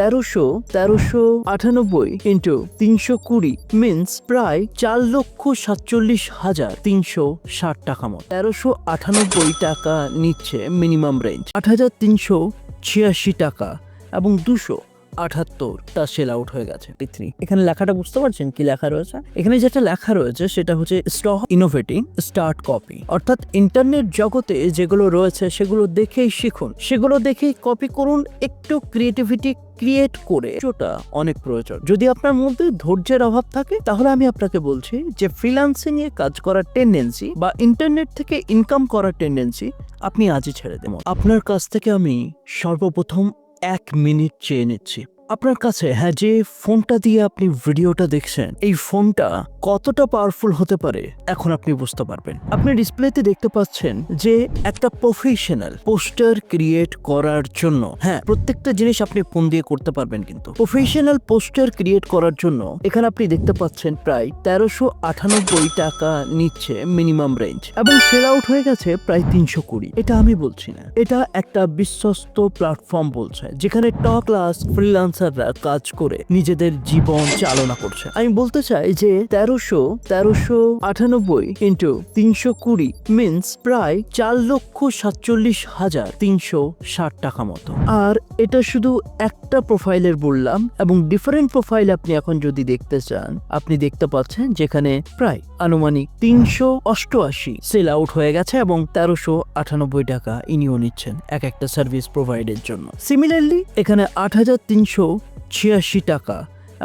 তেরোশো তেরোশো আটানব্বই ইন্টু তিনশো কুড়ি মিনস প্রায় চার লক্ষ সাতচল্লিশ হাজার তিনশো ষাট টাকা মতো তেরোশো আটানব্বই টাকা নিচ্ছে মিনিমাম রেঞ্জ আট হাজার তিনশো ছিয়াশি টাকা এবং দুশো আঠাত্তরটা সেল আউট হয়ে গেছে। পৃথিবী এখানে লেখাটা বুঝতে পারছেন কি লেখা রয়েছে? এখানে যেটা লেখা রয়েছে, সেটা হচ্ছে স্টক ইনোভেটিং স্টার্ট কপি অর্থাৎ ইন্টারনেট জগতে যেগুলো রয়েছে, সেগুলো দেখেই শিখুন। সেগুলো দেখেই কপি করুন, একটু ক্রিয়েটিভিটি ক্রিয়েট করে। ওটা অনেক প্রয়োজন। যদি আপনার মধ্যে ধৈর্যের অভাব থাকে, তাহলে আমি আপনাকে বলছি যে ফ্রিল্যান্সিং এ কাজ করার টেন্ডেন্সি বা ইন্টারনেট থেকে ইনকাম করার টেন্ডেন্সি আপনি আজই ছেড়ে দেবেন আপনার কাছ থেকে আমি সর্বপ্রথম এক মিনিট চেয়ে নিচ্ছি। আপনার কাছে হ্যাঁ যে ফোনটা দিয়ে আপনি ভিডিওটা দেখছেন, এই ফোনটা কতটা পাওয়ারফুল হতে পারে, এখন আপনি বুঝতে পারবেন। আপনি ডিসপ্লেতে দেখতে পাচ্ছেন যে একটা প্রফেশনাল পোস্টার ক্রিয়েট করার জন্য হ্যাঁ প্রত্যেকটা জিনিস আপনি ফোন দিয়ে করতে পারবেন কিন্তু। প্রফেশনাল পোস্টার ক্রিয়েট করার জন্য, এখানে আপনি দেখতে পাচ্ছেন প্রায় তেরোশো আটানব্বই টাকা নিচ্ছে মিনিমাম রেঞ্জ এবং সেল আউট হয়ে গেছে প্রায় তিনশো কুড়ি। এটা আমি বলছি না। এটা একটা বিশ্বস্ত প্ল্যাটফর্ম বলছে, যেখানে টপ ক্লাস ফ্রিল্যান্সাররা কাজ করে নিজেদের জীবন চালনা করছে। আমি বলতে চাই যে তেরোশো তেরোশো আটানব্বই ইন্টু তিনশো কুড়ি মিনস প্রায় চার লক্ষ সাতচল্লিশ হাজার তিনশো ষাট টাকা মতো। আর এটা শুধু একটা প্রোফাইলের বললাম এবং ডিফারেন্ট প্রোফাইল আপনি এখন যদি দেখতে চান, আপনি দেখতে পাচ্ছেন যেখানে প্রায় আনুমানিক তিনশো অষ্টআশি সেল আউট হয়ে গেছে এবং তেরোশো আটানব্বই টাকা ইনিও নিচ্ছেন এক একটা সার্ভিস প্রোভাইডের জন্য। সিমিলারলি এখানে আট হাজার তিনশো ছিয়াশি টাকা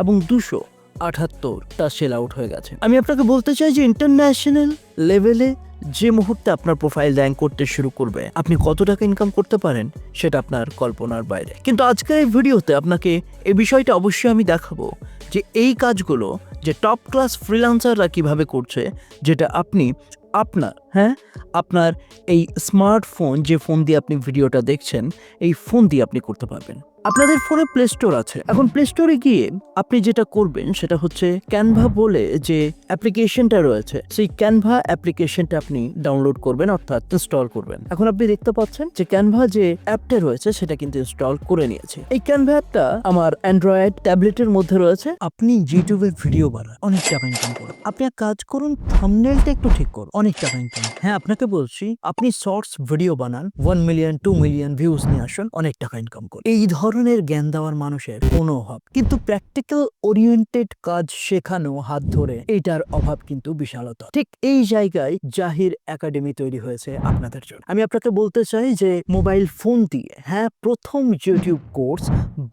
এবং দুশো আটাত্তরটা সেল আউট হয়ে গেছে। আমি আপনাকে বলতে চাই যে ইন্টারন্যাশনাল লেভেলে যে মুহূর্তে আপনার প্রোফাইল র্যাঙ্ক করতে শুরু করবে, আপনি কত টাকা ইনকাম করতে পারেন সেটা আপনার কল্পনার বাইরে। কিন্তু আজকের এই ভিডিওতে আপনাকে এই বিষয়টা অবশ্যই আমি দেখাবো যে এই কাজগুলো যে টপ ক্লাস ফ্রিল্যান্সাররা কীভাবে করছে, যেটা আপনি আপনার হ্যাঁ? আপনার এই স্মার্টফোন যে ফোন দিয়ে আপনি ভিডিওটা দেখছেন, এই ফোন দিয়ে আপনি করতে পারবেন। আপনাদের ফোনে প্লে স্টোর আছে। এখন প্লে স্টোরে গিয়ে আপনি যেটা করবেন সেটা হচ্ছে ক্যানভা বলে যে অ্যাপ্লিকেশনটা রয়েছে, সেই ক্যানভা অ্যাপ্লিকেশনটা আপনি ডাউনলোড করবেন, অর্থাৎ ইনস্টল করবেন। এখন আপনি দেখতে পাচ্ছেন যে ক্যানভা যে অ্যাপটা রয়েছে, সেটা কিন্তু ইনস্টল করে নিয়েছে। এই ক্যানভা অ্যাপটা আমার অ্যান্ড্রয়েড ট্যাবলেটের মধ্যে রয়েছে। আপনি ইউটিউবে ভিডিও বানান, অনেক টাকা ইনকাম করুন। আপনি এক কাজ করুন থামনেলটা একটু ঠিক করুন, অনেক টাকা ইনকাম হ্যাঁ আপনাকে বলছি, আপনি শর্টস ভিডিও বানান one million two million views নিয়ে আসুন, অনেক টাকা ইনকাম করুন। এই ধরনের জ্ঞান দেওয়ার মানুষের কোনো অভাব। কিন্তু প্র্যাকটিক্যাল ওরিয়েন্টেড কাজ শেখানো হাত ধরে এইটার অভাব কিন্তু বিশালতা ঠিক এই জায়গায় জাহির একাডেমি তৈরি হয়েছে আপনাদের জন্য। আমি আপনাকে বলতে চাই যে মোবাইল ফোন দিয়ে হ্যাঁ প্রথম ইউটিউব কোর্স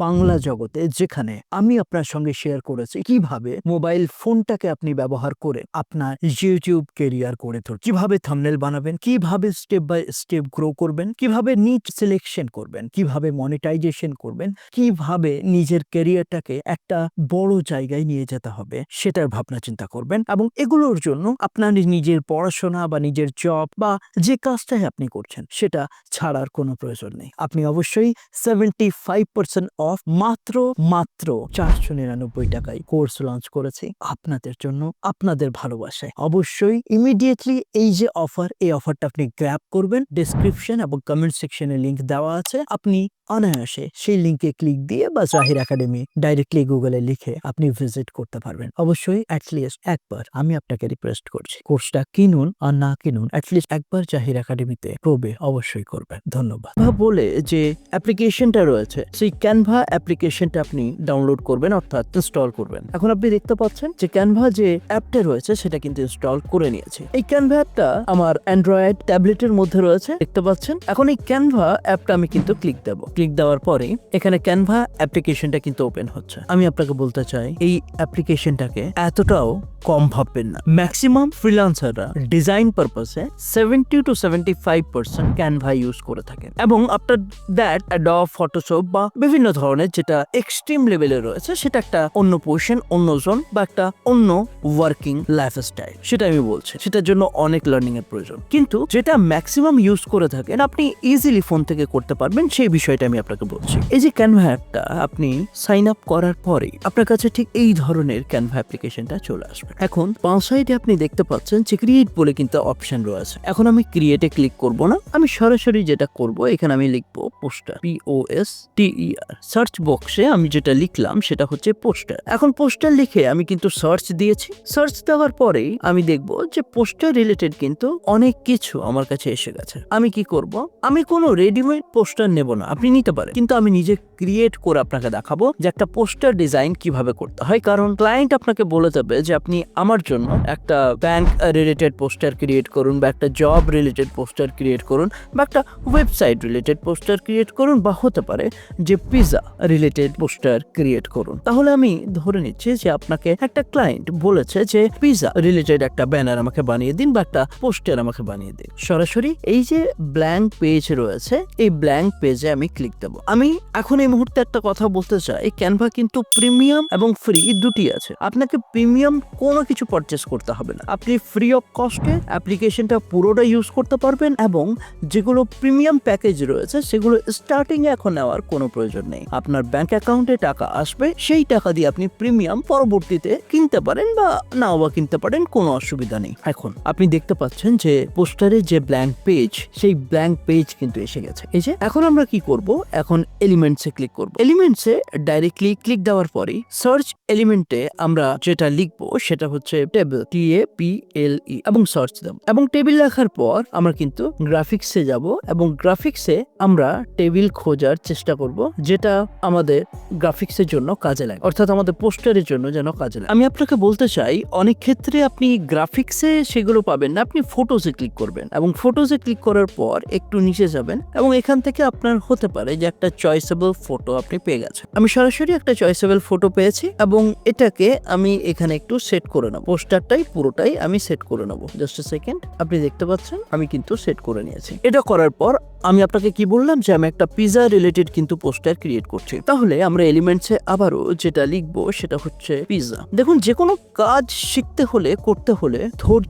বাংলা জগতে যেখানে আমি আপনার সঙ্গে শেয়ার করেছি কীভাবে মোবাইল ফোনটাকে আপনি ব্যবহার করে আপনার ইউটিউব কেরিয়ার করে তোল কীভাবে থামনেল বানাবেন, কীভাবে স্টেপ বাই স্টেপ গ্রো করবেন, কীভাবে নিট সিলেকশন করবেন, কীভাবে মনিটাইজেশন করবেন কীভাবে নিজের ক্যারিয়ারটাকে একটা বড় জায়গায় নিয়ে যেতে হবে সেটার ভাবনা চিন্তা করবেন এবং এগুলোর জন্য আপনার নিজের পড়াশোনা বা নিজের জব বা যে কাজটাই আপনি করছেন সেটা ছাড়ার কোনো প্রয়োজন নেই। আপনি অবশ্যই সেভেন্টি ফাইভ পার্সেন্ট অফ মাত্র মাত্র চারশো নিরানব্বই টাকায় কোর্স লঞ্চ করেছি আপনাদের জন্য, আপনাদের ভালোবাসায়। অবশ্যই ইমিডিয়েটলি এই যে অফার এই অফারটা আপনি গ্র্যাব করবেন ডিসক্রিপশন এবং কমেন্ট সেকশনে লিঙ্ক দেওয়া আছে। আপনি অনায়াসে সেই লিঙ্কে ক্লিক দিয়ে বা জাহির একাডেমি ডাইরেক্টলি গুগলে লিখে আপনি ভিজিট করতে পারবেন। অবশ্যই অ্যাটলিস্ট একবার আমি আপনাকে রিকোয়েস্ট করছি। কোর্সটা কিনুন আর না কিনুন অ্যাটলিস্ট একবার জাহির একাডেমিতে প্রবে অবশ্যই করবেন। ধন্যবাদ। বলে যে অ্যাপ্লিকেশনটা রয়েছে, সেই ক্যানভা অ্যাপ্লিকেশনটা আপনি ডাউনলোড করবেন অর্থাৎ ইনস্টল করবেন। এখন আপনি দেখতে পাচ্ছেন যে ক্যানভা যে অ্যাপটা রয়েছে, সেটা কিন্তু ইনস্টল করে নিয়েছে। এই ক্যানভা অ্যাপটা আমার অ্যান্ড্রয়েড ট্যাবলেটের মধ্যে রয়েছে, দেখতে পাচ্ছেন? এখন এই ক্যানভা অ্যাপটা আমি কিন্তু ক্লিক দেবো। ক্লিক দেওয়ার পরে এখানে ক্যানভা অ্যাপ্লিকেশনটা কিন্তু ওপেন হচ্ছে। আমি আপনাকে বলতে চাই, এই অ্যাপ্লিকেশনটাকে এতটাও কম ভাববেন না। ম্যাক্সিমাম ফ্রিলান্সাররা ডিজাইন পারপাসে seventy to seventy five percent Canva use করে থাকেন। এবং আফটার দ্যাট অ্যাডব ফটোশপ বা বিভিন্ন ধরনের যেটা এক্সট্রিম লেভেলে রয়েছে, সেটা একটা অন্য পোর্শন অন্য জোন বা একটা অন্য ওয়ার্কিং লাইফস্টাইল সেটা আমি বলছি, সেটার জন্য অনেক লার্নিং এর প্রয়োজন। কিন্তু যেটা ম্যাক্সিমাম ইউজ করে থাকেন, আপনি ইজিলি ফোন থেকে করতে পারবেন সেই বিষয়টা সেটা আমি আপনাকে বলছি। এই যে ক্যানভা অ্যাপটা আপনি সাইন আপ করার পরে আপনার কাছে ঠিক এই ধরনের ক্যানভা অ্যাপ্লিকেশনটা চলে আসবে। এখন বাঁ সাইডে আপনি দেখতে পাচ্ছেন যে ক্রিয়েট বলে কিন্তু অপশন রয়েছে। এখন আমি ক্রিয়েটে ক্লিক করব না। আমি সরাসরি যেটা করব, এখানে আমি লিখব poster P O S T E R search বক্সে আমি যেটা লিখলাম, সেটা হচ্ছে পোস্টার এখন পোস্টার লিখে আমি কিন্তু সার্চ দিয়েছি। সার্চ দেওয়ার পরেই আমি দেখব যে পোস্টার রিলেটেড কিন্তু অনেক কিছু আমার কাছে এসে গেছে। আমি কি করব? আমি কোনো রেডিমেড পোস্টার নেব না। আপনি নিতে পারে। কিন্তু আমি নিজে ক্রিয়েট করে আপনাকে দেখাবো যে একটা পোস্টার ডিজাইন কীভাবে করতে হয়। কারণ ক্লায়েন্ট আপনাকে বলে দেবে যে আপনি আমার জন্য একটা ব্যাংক রিলেটেড পোস্টার ক্রিয়েট করুন বা একটা জব রিলেটেড পোস্টার ক্রিয়েট করুন বা একটা ওয়েবসাইট রিলেটেড পোস্টার ক্রিয়েট করুন বা হতে পারে যে পিজা রিলেটেড পোস্টার ক্রিয়েট করুন। তাহলে আমি ধরে নিচ্ছি যে আপনাকে একটা ক্লায়েন্ট বলেছে যে পিজা রিলেটেড একটা ব্যানার আমাকে বানিয়ে দিন বা একটা পোস্টার আমাকে বানিয়ে দিন। সরাসরি এই যে ব্ল্যাঙ্ক পেজ রয়েছে, এই ব্ল্যাঙ্ক পেজে আমি ক্লিক দেবো। আমি এখন এই মুহূর্তে একটা কথা বলতে চাই। ক্যানভা কিন্তু প্রিমিয়াম এবং ফ্রি দুটি আছে। আপনাকে প্রিমিয়াম কোনো কিছু পারচেস করতে হবে না। আপনি ফ্রি অফ কস্টে অ্যাপ্লিকেশনটা পুরোটা ইউজ করতে পারবেন এবং যেগুলো প্রিমিয়াম প্যাকেজ রয়েছে, সেগুলো স্টার্টিং এ এখন নেওয়ার কোনো প্রয়োজন নেই। আপনার ব্যাংক অ্যাকাউন্টে টাকা আসবে, সেই টাকা দিয়ে আপনি প্রিমিয়াম পরবর্তীতে কিনতে পারেন বা নাও বা কিনতে পারেন, কোনো অসুবিধা নেই। এখন আপনি দেখতে পাচ্ছেন যে পোস্টারে যে ব্ল্যাঙ্ক পেজ সেই ব্ল্যাঙ্ক পেজ কিন্তু এসে গেছে। এই যে, এখন আমরা কি করব? এখন এলিমেন্টসে ক্লিক করব। এলিমেন্টসে ডাইরেক্টলি ক্লিক দেওয়ার পরেই সার্চ এলিমেন্টে আমরা যেটা লিখব সেটা হচ্ছে table T A P L ই এবং সার্চ দেব। এবং টেবিল লেখার পর আমরা কিন্তু গ্রাফিক্সে যাব এবং গ্রাফিক্সে আমরা টেবিল খোঁজার চেষ্টা করব, যেটা আমাদের গ্রাফিক্সের জন্য কাজে লাগে, অর্থাৎ আমাদের পোস্টারের জন্য যেন কাজে লাগে। আমি আপনাকে বলতে চাই, অনেক ক্ষেত্রে আপনি গ্রাফিক্সে সেগুলো পাবেন না, আপনি ফটোজে ক্লিক করবেন। এবং ফটোজে ক্লিক করার পর একটু নিচে যাবেন এবং এখান থেকে আপনার হতে পারে যে একটা চয়েসেবল ফটো আপনি পেয়ে গেছেন। আমি সরাসরি একটা চয়েসেবল ফটো পেয়েছি এবং এটাকে আমি এখানে একটু সেট করে নেব। পোস্টারটাই পুরোটাই আমি সেট করে নেব। জাস্ট এ সেকেন্ড আপনি দেখতে পাচ্ছেন, আমি কিন্তু সেট করে নিয়েছি। এটা করার পর আমি আপনাকে কি বললাম যে আমি একটা পিজা রিলেটেড কিন্তু পোস্টার ক্রিয়েট করছি। তাহলে আমরা এলিমেন্টসে আবারও যেটা লিখব সেটা হচ্ছে পিজা দেখুন যে কোনো কাজ শিখতে হলে, করতে হলে ধৈর্য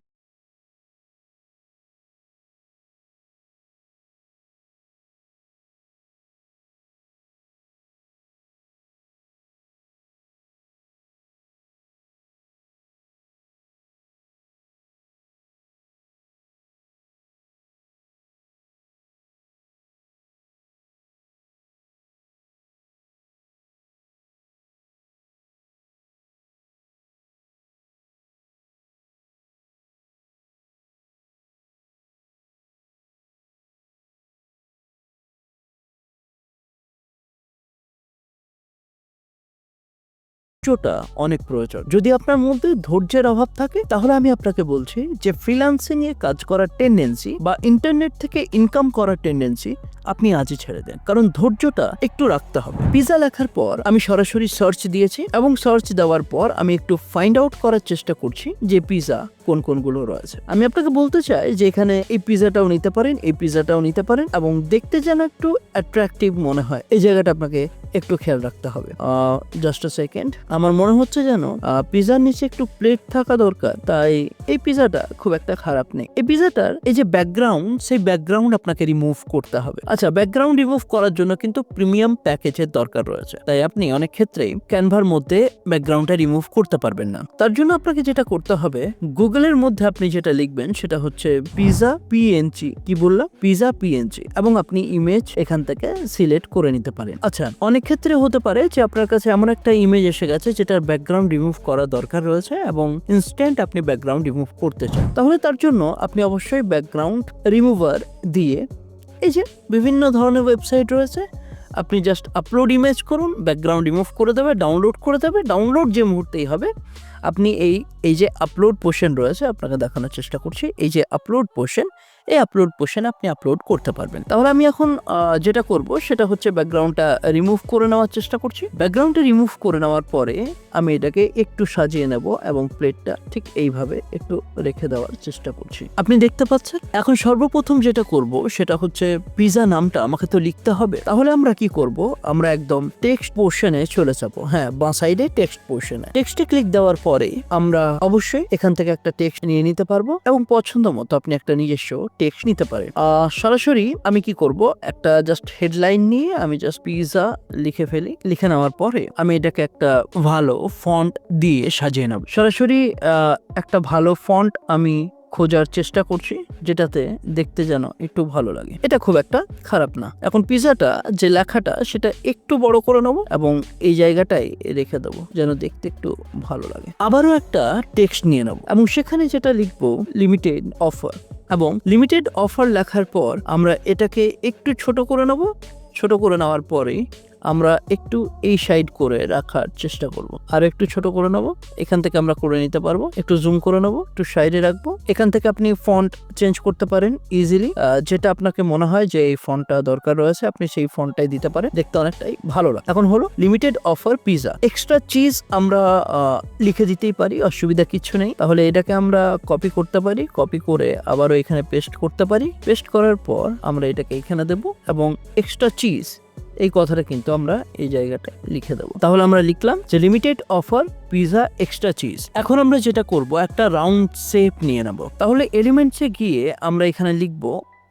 ধৈর্যটা অনেক প্রয়োজন। যদি আপনার মধ্যে ধৈর্যের অভাব থাকে, তাহলে আমি আপনাকে বলছি যে ফ্রিল্যান্সিং এ কাজ করার টেন্ডেন্সি বা ইন্টারনেট থেকে ইনকাম করার টেন্ডেন্সি আপনি আজই ছেড়ে দেন। কারণ ধৈর্যটা একটু রাখতে হবে। পিজা লেখার পর আমি সরাসরি সার্চ দিয়েছি এবং সার্চ দেওয়ার পর আমি একটু ফাইন্ড আউট করার চেষ্টা করছি যে পিজা কোন কোনগুলো রয়েছে। আমি আপনাকে বলতে চাই যে এখানে এই পিজাটাও নিতে পারেন, এই পিজাটাও নিতে পারেন এবং দেখতে যেন একটু অ্যাট্রাকটিভ মনে হয়। এই জায়গাটা আপনাকে একটু খেয়াল রাখতে হবে। জাস্ট আ সেকেন্ড আমার মনে হচ্ছে যেন পিজার নিচে একটু প্লেট থাকা দরকার, তাই এই পিজাটা খুব একটা খারাপ নেই। এই পিজাটার এই যে ব্যাকগ্রাউন্ড সেই ব্যাকগ্রাউন্ড আপনাকে রিমুভ করতে হবে। আচ্ছা ব্যাকগ্রাউন্ড রিমুভ করার জন্য কিন্তু প্রিমিয়াম প্যাকেজের দরকার রয়েছে। তাই আপনি অনেক ক্ষেত্রেই ক্যানভার মধ্যে ব্যাকগ্রাউন্ডটা রিমুভ করতে পারবেন না। তার জন্য আপনাকে যেটা করতে হবে গুগলের মধ্যে আপনি যেটা লিখবেন, সেটা হচ্ছে পিজা পিএনজি কি বললাম? পিজা পিএনজি এবং আপনি ইমেজ এখান থেকে সিলেক্ট করে নিতে পারেন। আচ্ছা অনেক ক্ষেত্রে হতে পারে যে আপনার কাছে এমন একটা ইমেজ এসে গেছে যেটার ব্যাকগ্রাউন্ড রিমুভ করা দরকার রয়েছে এবং ইনস্ট্যান্ট আপনি ব্যাকগ্রাউন্ড রিমুভ করতে চান। তাহলে তার জন্য আপনি অবশ্যই ব্যাকগ্রাউন্ড রিমুভার দিয়ে এই যে বিভিন্ন ধরনের ওয়েবসাইট রয়েছে, আপনি জাস্ট আপলোড ইমেজ করুন ব্যাকগ্রাউন্ড রিমুভ করে দেবে ডাউনলোড করে দেবে ডাউনলোড যে মুহূর্তেই হবে, আপনি এই এই যে আপলোড পোর্শন রয়েছে, আপনাকে দেখানোর চেষ্টা করছি, এই যে আপলোড পোর্শন এই আপলোড পোর্শন আপনি আপলোড করতে পারবেন। তাহলে আমি এখন যেটা করব সেটা হচ্ছে ব্যাকগ্রাউন্ডটা রিমুভ করে নেওয়ার চেষ্টা করছি। ব্যাকগ্রাউন্ডটা রিমুভ করে নেওয়ার পরে আমি এটাকে একটু সাজিয়ে নেব এবং প্লেটটা ঠিক এইভাবে একটু রেখে দেওয়ার চেষ্টা করছি। আপনি দেখতে পাচ্ছেন? এখন সর্বপ্রথম যেটা করব সেটা হচ্ছে পিজা নামটা আমাকে তো লিখতে হবে। তাহলে আমরা কি করব? আমরা একদম টেক্সট পোর্শনে চলে যাব। হ্যাঁ বাঁ সাইডে টেক্সট পোর্শনে টেক্সটে ক্লিক দেওয়ার পরে আমরা অবশ্যই এখান থেকে একটা টেক্সট নিয়ে নিতে পারব এবং পছন্দ মতো আপনি একটা নিজস্ব টেক্সট নিতে পারে। সরাসরি আমি কি করব? একটা জাস্ট হেডলাইন নিয়ে আমি জাস্ট পিৎজা লিখে ফেলি, লিখে নেওয়ার পরে আমি এটাকে একটা ভালো ফন্ট দিয়ে সাজিয়ে নেব। সরাসরি একটা ভালো ফন্ট আমি খোঁজার চেষ্টা করছি, যেটাতে দেখতে যেন একটু ভালো লাগে। এটা খুব একটা খারাপ না। এখন পিজাটা যে লেখাটা, সেটা একটু বড় করে নেব এবং এই জায়গাটায় রেখে দেবো, যেন দেখতে একটু ভালো লাগে। আবারও একটা টেক্সট নিয়ে নেব এবং সেখানে যেটা লিখব লিমিটেড অফার এবং লিমিটেড অফার লেখার পর আমরা এটাকে একটু ছোট করে নেব। ছোট করে নেওয়ার পরে আমরা একটু এই সাইড করে রাখার চেষ্টা করব। আর একটু ছোট করে নেব, এখান থেকে আমরা করে নিতে পারব। একটু জুম করে নেব, একটু সাইডে রাখব। এখান থেকে আপনি ফন্ট চেঞ্জ করতে পারেন ইজিলি যেটা আপনাকে মনে হয় যে এই ফন্টটা দরকার রয়েছে, আপনি সেই ফন্টটাই দিতে পারেন। দেখতে অনেকটাই ভালো লাগে। এখন হলো limited offer pizza extra cheese আমরা লিখে দিতেই পারি, অসুবিধা কিছু নেই। তাহলে এটাকে আমরা কপি করতে পারি কপি করে আবারও এখানে পেস্ট করতে পারি। পেস্ট করার পর আমরা এটাকে এখানে দেব এবং এক্সট্রা চিজ এই কথাটা কিন্তু আমরা এই জায়গাটায় লিখে দেবো। তাহলে আমরা লিখলাম যে limited offer pizza extra cheese এখন আমরা যেটা করব, একটা রাউন্ড শেপ নিয়ে নেব। তাহলে এলিমেন্টসে গিয়ে আমরা এখানে লিখব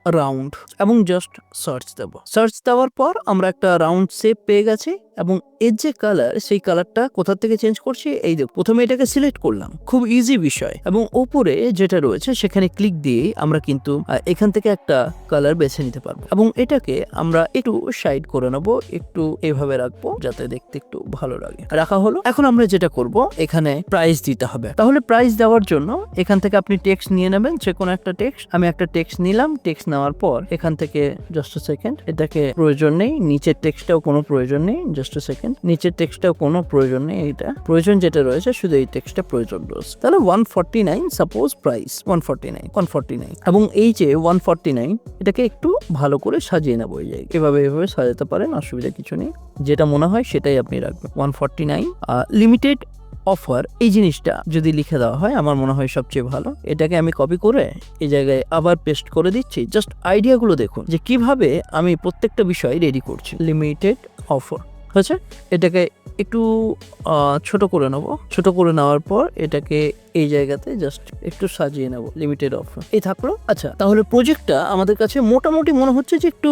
রাউন্ড এবং জাস্ট সার্চ দেব। সার্চ দেওয়ার পর আমরা একটা রাউন্ড শেপ পেয়ে গেছি এবং এর যে কালার সেই কালারটা কোথা থেকে চেঞ্জ করছি? এই দেখ, প্রথমে এটাকে সিলেক্ট করলাম। খুব ইজি বিষয়। এবং ওপরে যেটা রয়েছে, সেখানে ক্লিক দিয়ে আমরা কিন্তু এখান থেকে একটা কালার বেছে নিতে পারব। এবং এটাকে আমরা একটু সাইড করে নেব, একটু এভাবে রাখব, যাতে দেখতে একটু ভালো লাগে। রাখা হলো। এখন আমরা যেটা করব, এখানে প্রাইস দিতে হবে। তাহলে প্রাইস দেওয়ার জন্য এখান থেকে আপনি টেক্সট নিয়ে নেবেন। যে কোনো একটা টেক্সট আমি একটা টেক্সট নিলাম টেক্সট নেওয়ার পর এখান থেকে জাস্ট সেকেন্ড এটাকে প্রয়োজন নেই, নিচের টেক্সটাও কোনো প্রয়োজন নেই জাস্ট সেকেন্ড নিচের টেক্সটাও কোনো প্রয়োজন নেই এটা প্রয়োজন যেটা রয়েছে, শুধু এই টেক্সটা প্রয়োজন রয়েছে। তাহলে one forty nine suppose price one forty nine one forty nine এবং এই যে ওয়ান ফর্টি নাইন এটাকে একটু ভালো করে সাজিয়ে নেব, এই জায়গায় এভাবে এভাবে সাজাতে পারেন, অসুবিধা কিছু নেই। যেটা মনে হয় সেটাই আপনি রাখবেন। One forty nine limited offer এই জিনিসটা যদি লিখে দেওয়া হয়, আমার মনে হয় সবচেয়ে ভালো। এটাকে আমি কপি করে এই জায়গায় আবার পেস্ট করে দিচ্ছি। জাস্ট আইডিয়াগুলো দেখুন যে কীভাবে আমি প্রত্যেকটা বিষয় রেডি করছি। লিমিটেড অফার হয়েছে? এটাকে একটু ছোট করে নেব। ছোট করে নেওয়ার পর এটাকে এই জায়গাতে জাস্ট একটু সাজিয়ে নেব। লিমিটেড অফার এই থাকল? আচ্ছা তাহলে প্রজেক্টটা আমাদের কাছে মোটামুটি মনে হচ্ছে যে একটু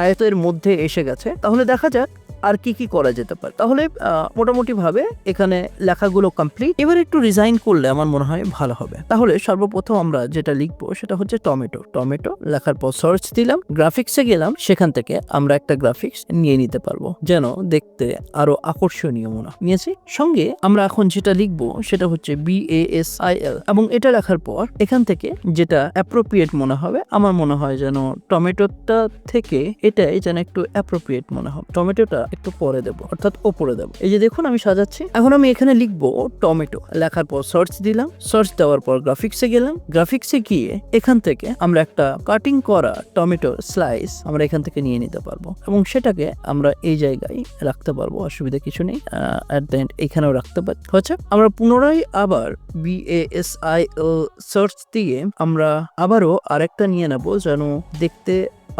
আয়তের মধ্যে এসে গেছে। তাহলে দেখা যাক আর কি কি করা যেতে পারে। তাহলে আহ, মোটামুটি ভাবে এখানে লেখাগুলো কমপ্লিট এবার একটু রিজাইন করলে আমার মনে হয় ভালো হবে। তাহলে সর্বপ্রথম আমরা যেটা লিখব সেটা হচ্ছে টমেটো। টমেটো লেখার পর সার্চ দিলাম গ্রাফিক্সে গেলাম সেখান থেকে আমরা একটা গ্রাফিক্স নিয়ে নিতে পারব। যেন দেখতে আরও আকর্ষণীয় মনে। নিয়েছি। সঙ্গে আমরা এখন যেটা লিখব সেটা হচ্ছে B A S I L এবং এটা লেখার পর এখান থেকে যেটা অ্যাপ্রোপ্রিয়েট মনে হবে আমার মনে হয় যেন টমেটোটা থেকে এটাই যেন একটু অ্যাপ্রোপ্রিয়েট মনে হবে টমেটোটা একটু পরে দেবো, অর্থাৎ ওপরে দেবো। এই যে দেখুন, আমি সাজাচ্ছি। এখন আমি এখানে লিখব টমেটো লেখার পর সার্চ দিলাম। সার্চ দেওয়ার পর গ্রাফিক্সে গেলাম। গ্রাফিক্সে গিয়ে এখান থেকে আমরা একটা কাটিং করা টমেটো স্লাইস আমরা এখান থেকে নিয়ে নিতে পারব। এবং সেটাকে আমরা এই জায়গায় রাখতে পারব, অসুবিধা কিছু নেই। অ্যাট দ্য এন্ড এখানেও রাখতে পারি, হচ্ছে? আমরা পুনরায় আবার B A S I search দিয়ে আমরা আবারও আরেকটা নিয়ে নেব যেন দেখতে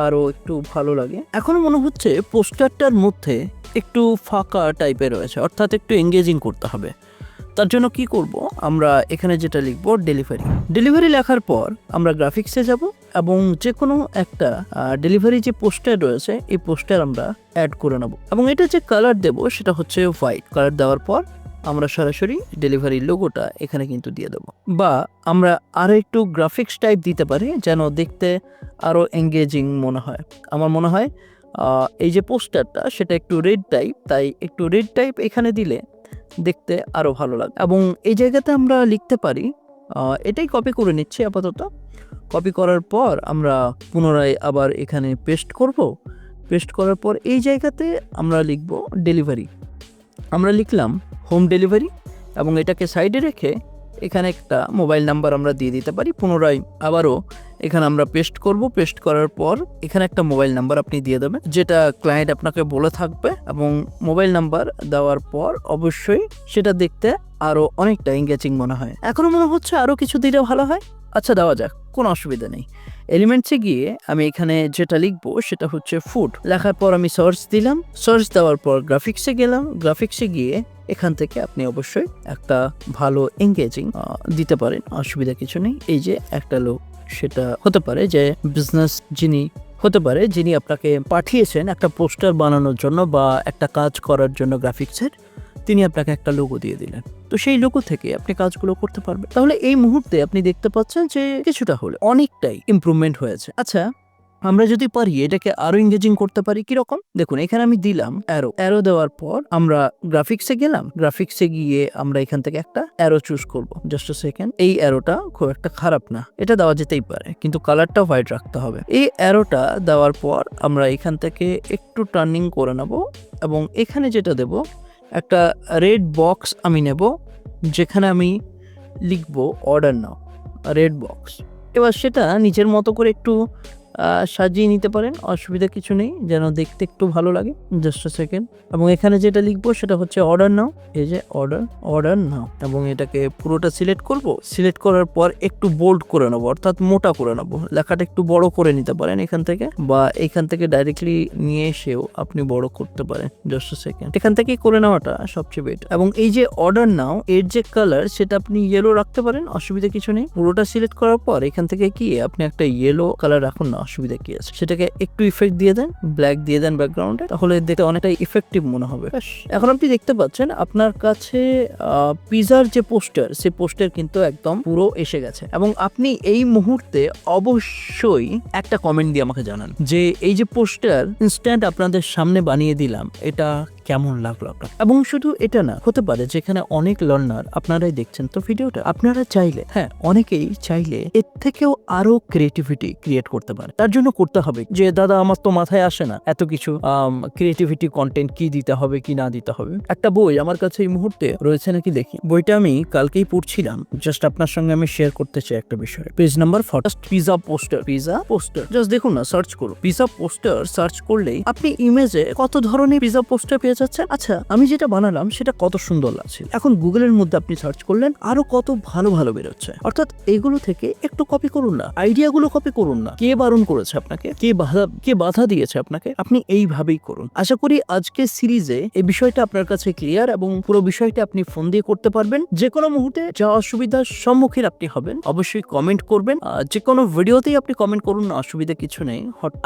আরও একটু ভালো লাগে। এখনও মনে হচ্ছে পোস্টারটার মধ্যে একটু ফাঁকা টাইপের রয়েছে, অর্থাৎ একটু এঙ্গেজিং করতে হবে। তার জন্য কি করব? আমরা এখানে যেটা লিখব ডেলিভারি ডেলিভারি লেখার পর আমরা গ্রাফিক্সে যাব এবং যে কোনো একটা ডেলিভারি যে পোস্টার রয়েছে, এই পোস্টার আমরা অ্যাড করে নেব। এবং এটা যে কালার দেব সেটা হচ্ছে হোয়াইট কালার দেওয়ার পর আমরা সরাসরি ডেলিভারি লোগোটা এখানে কিন্তু দিয়ে দেবো। বা আমরা আরও একটু গ্রাফিক্স টাইপ দিতে পারি যেন দেখতে আরও এঙ্গেজিং মনে হয়। আমার মনে হয় এই যে পোস্টারটা সেটা একটু রেড টাইপ তাই একটু রেড টাইপ এখানে দিলে দেখতে আরও ভালো লাগে। এবং এই জায়গাতে আমরা লিখতে পারি এটাই কপি করে নিচ্ছি আপাতত। কপি করার পর আমরা পুনরায় আবার এখানে পেস্ট করব। পেস্ট করার পর এই জায়গাতে আমরা লিখব ডেলিভারি আমরা লিখলাম হোম ডেলিভারি এবং এটাকে সাইডে রেখে এখানে একটা মোবাইল নাম্বার আমরা দিয়ে দিতে পারি। পুনরায় আবারও এখানে আমরা পেস্ট করব। পেস্ট করার পর এখানে একটা মোবাইল নাম্বার আপনি দিয়ে দেবেন, যেটা ক্লায়েন্ট আপনাকে বলে থাকবে এবং মোবাইল নাম্বার দেওয়ার পর অবশ্যই সেটা দেখতে আরও অনেকটা এঙ্গেজিং মনে হয়। এখনও মনে হচ্ছে আরও কিছু দিলে ভালো হয়। আচ্ছা দেওয়া যাক, কোনো অসুবিধা নেই। এলিমেন্টসে গিয়ে আমি এখানে যেটা লিখব সেটা হচ্ছে ফুড লেখার পর আমি সার্চ দিলাম। সার্চ দেওয়ার পর গ্রাফিক্সে গেলাম। গ্রাফিক্সে গিয়ে এখান থেকে আপনি অবশ্যই একটা ভালো এঙ্গেজিং দিতে পারেন। অসুবিধা কিছু নেই। এই যে একটা লোক, সেটা হতে পারে যে বিজনেস যিনি, হতে পারে যিনি আপনাকে পাঠিয়েছেন একটা পোস্টার বানানোর জন্য বা একটা কাজ করার জন্য গ্রাফিক্সের তিনি আপনাকে একটা লোগো দিয়ে দিলেন। তো সেই লোগো থেকে আপনি কাজগুলো করতে পারবেন। তাহলে এই মুহূর্তে আপনি দেখতে পাচ্ছেন যে কিছুটা হলে অনেকটাই ইমপ্রুভমেন্ট হয়েছে। আচ্ছা আমরা যদি পারি এটাকে আরও এঙ্গেজিং করতে পারি কি রকম দেখুন, এখানে আমি দিলাম অ্যারো অ্যারো দেওয়ার পর আমরা গ্রাফিক্সে গেলাম। গ্রাফিক্সে গিয়ে আমরা এখান থেকে একটা অ্যারো চুজ করব। জাস্ট সেকেন্ড এই অ্যারোটা খুব একটা খারাপ না। এটা দেওয়া যেতেই পারে, কিন্তু কালারটা হোয়াইট রাখতে হবে। এই অ্যারোটা দেওয়ার পর আমরা এখান থেকে একটু টার্নিং করে নেব এবং এখানে যেটা দেব একটা রেড বক্স আমি নেব, যেখানে আমি লিখব অর্ডার নাও রেড বক্স এবার সেটা নিজের মতো করে একটু সাজিয়ে নিতে পারেন, অসুবিধা কিছু নেই, যেন দেখতে একটু ভালো লাগে জাস্ট সেকেন্ড এবং এখানে যেটা লিখব সেটা হচ্ছে অর্ডার নাও এই যে অর্ডার অর্ডার নাও এবং এটাকে পুরোটা সিলেক্ট করব সিলেক্ট করার পর একটু বোল্ড করে নেব, অর্থাৎ মোটা করে নেব। লেখাটা একটু বড় করে নিতে পারেন এখান থেকে, বা এখান থেকে ডাইরেক্টলি নিয়ে এসেও আপনি বড় করতে পারেন জাস্ট সেকেন্ড এখান থেকেই করে নেওয়াটা সবচেয়ে বেটার এবং এই যে অর্ডার নাও এর যে কালার সেটা আপনি ইয়েলো রাখতে পারেন, অসুবিধা কিছু নেই। পুরোটা সিলেক্ট করার পর এখান থেকে কি, আপনি একটা ইয়েলো কালার রাখুন না অসুবিধা কি আছে? সেটাকে একটু ইফেক্ট দিয়ে দেন ব্ল্যাক দিয়ে দেন ব্যাকগ্রাউন্ডে তাহলে দেখতে অনেকটাই ইফেক্টিভ মনে হবে। এখন আপনি দেখতে পাচ্ছেন আপনার কাছে পিজার যে পোস্টার সে পোস্টার কিন্তু একদম পুরো এসে গেছে। এবং আপনি এই মুহূর্তে অবশ্যই একটা কমেন্ট দিয়ে আমাকে জানান যে এই যে পোস্টার ইনস্ট্যান্ট আপনাদের সামনে বানিয়ে দিলাম এটা কেমন লাগল আপনার? এবং শুধু এটা না, হতে পারে যেখানে অনেক লার্নার আপনারাই দেখছেন, তো ভিডিওটা আপনারা চাইলে হ্যাঁ অনেকেই চাইলে এর থেকেও আরও ক্রিয়েটিভিটি ক্রিয়েট করতে পারে। তার জন্য করতে হবে যে, দাদা, আমার তো মাথায় আসে না এত কিছু ক্রিয়েটিভিটি কন্টেন্ট কি দিতে হবে, কি না দিতে হবে? একটা বই আমার কাছে এই মুহূর্তে রয়েছে নাকি দেখি। বইটা আমি কালকেই পড়ছিলাম জাস্ট আপনার সঙ্গে আমি শেয়ার করতে চাই একটা বিষয়। Page number first pizza poster pizza poster just দেখুন না সার্চ করুন। পিজা পোস্টার সার্চ করলেই আপনি ইমেজে কত ধরনের পিজা পোস্টার পেয়ে যাচ্ছেন আচ্ছা আমি যেটা বানালাম সেটা কত সুন্দর লাগছে। এখন গুগলের মধ্যে আপনি সার্চ করলেন, আরও কত ভালো ভালো বেরোচ্ছে। অর্থাৎ এগুলো থেকে একটু কপি করুন না। আইডিয়াগুলো কপি করুন না। কে বারণ করেছে আপনাকে? কে বাধা কে বাধা দিয়েছে আপনাকে? আপনি এইভাবেই করুন। আশা করি আজকে সিরিজে এই বিষয়টা আপনার কাছে ক্লিয়ার এবং পুরো বিষয়টা আপনি ফোন দিয়ে করতে পারবেন। যে কোনো মুহূর্তে যা অসুবিধার সম্মুখীন আপনি হবেন, অবশ্যই কমেন্ট করবেন। যে কোনো ভিডিওতেই আপনি কমেন্ট করুন না অসুবিধা কিছু নেই।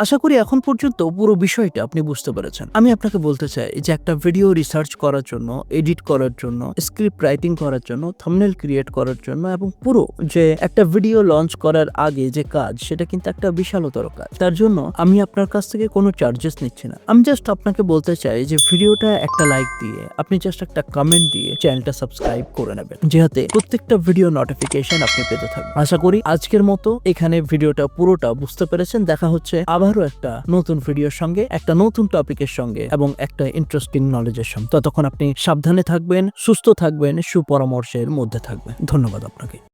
আশা করি এখন পর্যন্ত পুরো বিষয়টা আপনি বুঝতে পেরেছেন। আমি আপনাকে বলতে চাই যে একটা ভিডিও রিসার্চ করার জন্য এডিট করার জন্য স্ক্রিপ্ট রাইটিং করার জন্য থাম্বনেল ক্রিয়েট করার জন্য এবং পুরো যে একটা ভিডিও লঞ্চ করার আগে যে কাজ, সেটা কিন্তু একটা বিশালতর কাজ। তার জন্য আমি আপনার কাছ থেকে কোনো চার্জেস নিচ্ছি না। আমি জাস্ট আপনাকে বলতে চাই যে ভিডিওটা একটা লাইক দিয়ে, আপনি জাস্ট একটা কমেন্ট দিয়ে চ্যানেলটা সাবস্ক্রাইব করে নেবেন। যাতে প্রত্যেকটা ভিডিও নোটিফিকেশন আপনি পেতে থাকবেন আশা করি আজকের মতো এখানে ভিডিওটা পুরোটা বুঝতে পেরেছেন। দেখা হচ্ছে আবারও একটা নতুন ভিডিওর সঙ্গে, একটা নতুন টপিকের সঙ্গে এবং একটা ইন্টারেস্টিং নলেজের সঙ্গে ততক্ষণ আপনি সাবধানে থাকবেন সুস্থ থাকবেন সুপরামর্শের মধ্যে থাকবেন। ধন্যবাদ আপনাকে।